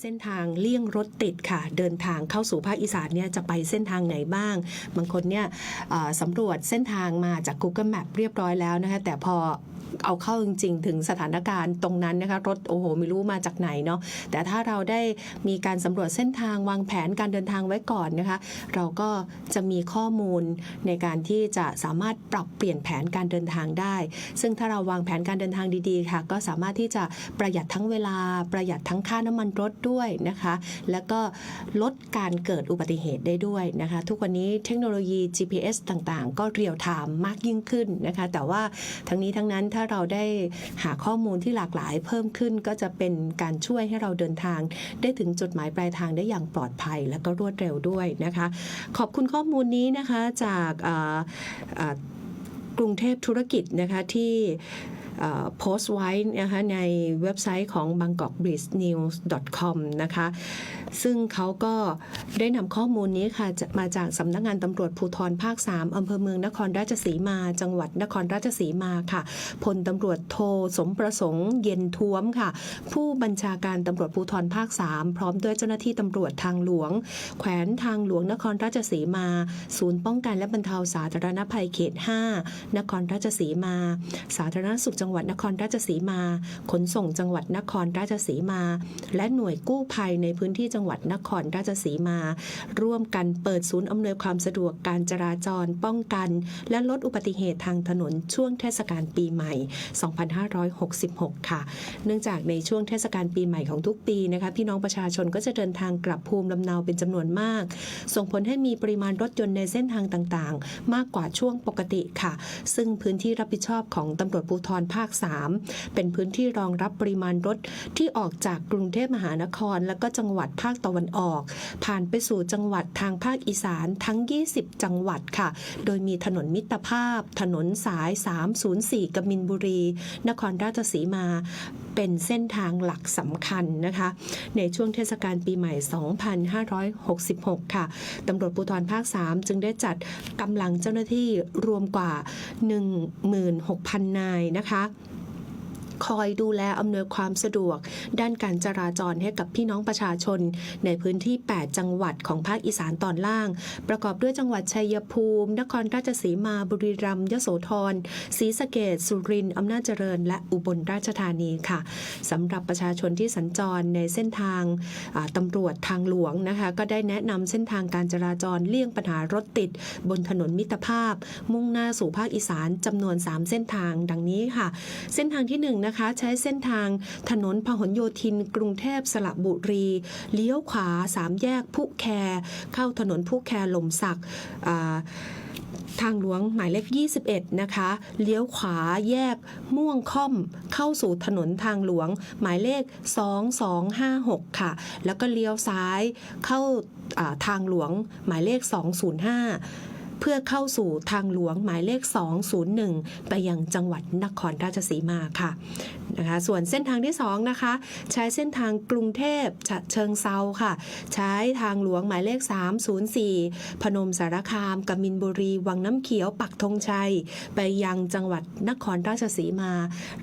เส้นทางเลี่ยงรถติดค่ะ เดินทางเข้าสู่ภาคอีสานเนี่ยจะไปเส้นทางไหนบ้าง บางคนเนี่ยสำรวจเส้นทางมาจาก Google Map เรียบร้อยแล้วนะคะแต่พอ เอาเข้าจริง ๆ ถึงสถานการณ์ตรงนั้นนะคะรถโอ้โหไม่รู้มาจากไหนเนาะแต่ถ้าเราได้มีการสำรวจเส้นทางวางแผนการเดินทางไว้ก่อนนะคะ เราก็จะมีข้อมูลในการที่จะสามารถปรับเปลี่ยนแผนการเดินทางได้ ซึ่งถ้าเราวางแผนการเดินทางดีๆค่ะ ก็สามารถที่จะประหยัดทั้งเวลาประหยัดทั้งค่าน้ำมันรถด้วยนะคะ แล้วก็ลดการเกิดอุบัติเหตุได้ด้วยนะคะ ทุกวันนี้เทคโนโลยี GPS ต่างๆ ก็เรียลไทม์มากยิ่งขึ้นนะคะ แต่ว่าทั้งนี้ทั้งนั้นถ้าเราได้หาข้อมูลที่หลากหลายเพิ่มขึ้นก็จะเป็นการช่วยให้เราเดินทาง ได้ถึงจุดหมายปลายทางได้อย่างปลอดภัย และก็รวดเร็วด้วยนะคะ ขอบคุณข้อมูลนี้นะคะจาก กรุงเทพธุรกิจนะคะที่โพสต์ไว้นะคะในเว็บไซต์ของ bangkokbreezenews.com นะคะซึ่งเขาก็ได้นำข้อมูลนี้ค่ะมาจากสำนักงานตำรวจภูธรภาค 3อำเภอเมืองนครราชสีมา จังหวัดนครราชสีมาค่ะพลตำรวจโทสมประสงค์เย็นท้วมค่ะ ผู้บัญชาการตำรวจภูธรภาค 3 พร้อมด้วยเจ้าหน้าที่ตำรวจทางหลวง แขวนทางหลวงนครราชสีมา ศูนย์ป้องกันและบรรเทาสาธารณภัยเขต 5นครราชสีมา สาธารณสุขจังหวัดนครราชสีมา ขนส่งจังหวัดนครราชสีมา และหน่วยกู้ภัยในพื้นที่จังหวัดนครราชสีมา ร่วมกันเปิดศูนย์อำนวยความสะดวกการจราจรป้องกัน และลดอุบัติเหตุทางถนนช่วงเทศกาลปีใหม่ 2566 ค่ะ เนื่องจากในช่วงเทศกาลปีใหม่ของทุกปีนะคะพี่น้องประชาชนก็จะเดินทางกลับภูมิลำเนาเป็นจำนวนมาก ส่งผลให้มีปริมาณรถยนต์ในเส้นทางต่างๆ มากกว่าช่วงปกติค่ะซึ่งพื้นที่รับผิดชอบของตำรวจภูธรภาค 3 เป็นพื้นที่รองรับปริมาณรถที่ออกจากกรุงเทพมหานคร และก็จังหวัดภาคตะวันออก ผ่านไปสู่จังหวัดทางภาคอีสานทั้ง 20 จังหวัดค่ะ โดยมีถนนมิตรภาพ ถนนสาย 304กบินบุรี นครราชสีมา เป็นเส้นทางหลักสำคัญนะคะ ในช่วงเทศกาลปีใหม่ 2566 ค่ะตำรวจภูธรภาค 3 จึงได้จัดกำลังเจ้าหน้าที่รวมกว่า 16,000 นายนะคะ คอยดูแลอำนวยความสะดวก ด้านการจราจรให้กับพี่น้องประชาชน ในพื้นที่ 8 จังหวัดของภาคอีสานตอนล่าง ประกอบด้วยจังหวัดชัยภูมิ นครราชสีมาบุรีรัมย์ยโสธรศรีสะเกษสุรินทร์อำนาจเจริญ และอุบลราชธานีค่ะสำหรับประชาชนที่สัญจรในเส้นทางตำรวจทางหลวงนะคะก็ได้แนะนำเส้นทางการจราจรเลี่ยงปัญหารถติด บนถนนมิตรภาพ มุ่งหน้าสู่ภาคอีสานจำนวน 3 เส้นทางดังนี้ค่ะ เส้นทางที่1นะคะ ใช้เส้นทางถนนพหลโยธิน กรุงเทพสระบุรี เลี้ยวขวา3แยกผู้แคร์เข้าถนนผู้แคร์ลมศักดิ์ทางหลวงหมายเลข 21 นะคะ เลี้ยวขวาแยกม่วงค่อมเข้าสู่ถนนทางหลวง หมายเลข 2256 ค่ะ แล้วก็เลี้ยวซ้ายเข้าอ่าทางหลวงหมายเลข 205 เพื่อเข้าสู่ทางหลวงหมายเลข 201 ไปยังจังหวัดนครราชสีมาค่ะ นะคะ ส่วนเส้นทางที่2นะคะ ใช้เส้นทางกรุงเทพฉะเชิงเซาค่ะ ใช้ทางหลวงหมายเลข 304 พนมสารคามกมินบุรี วังน้ำเขียวปักธงชัย ไปยังจังหวัดนครราชสีมา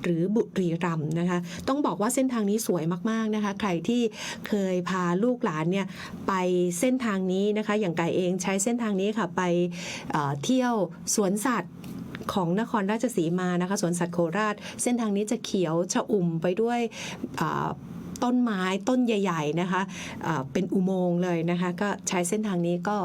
หรือบุรีรัมย์นะคะ ต้องบอกว่าเส้นทางนี้สวยมาก ๆ นะคะ ใครที่เคยพาลูกหลานเนี่ยไปเส้นทางนี้นะคะ อย่างไก่เองใช้เส้นทางนี้ค่ะไปเเที่ยวสวนสัตว์ ของนครราชสีมานะคะสวนสัตว์โคราช เส้นทางนี้จะเขียวชะอุ่มไปด้วยอ่า ต้นไม้ต้นใหญ่ ๆนะคะเป็นอุโมงค์เลยนะคะก็ใช้เส้นทางนี้ก็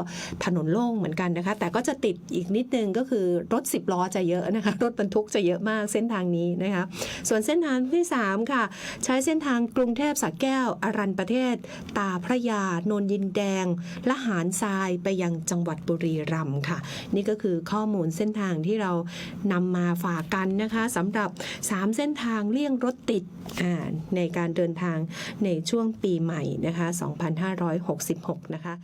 ถนนโล่งเหมือนกันนะคะ แต่ก็จะติดอีกนิดนึงก็คือรถ 10ล้อจะเยอะนะคะรถบรรทุกจะเยอะมากเส้นทางนี้นะคะส่วนเส้นทางที่ 3 ค่ะ ใช้เส้นทางกรุงเทพสระแก้วอรัญประเทศ ตาพระยานนยินแดง ละหารทรายไปยังจังหวัดบุรีรัมย์ค่ะ นี่ก็คือข้อมูลเส้นทางที่เรานำมาฝากกันนะคะสำหรับ 3 เส้นทางเลี่ยงรถติดในการเดินทางในช่วงปีใหม่นะคะ 2566 นะคะ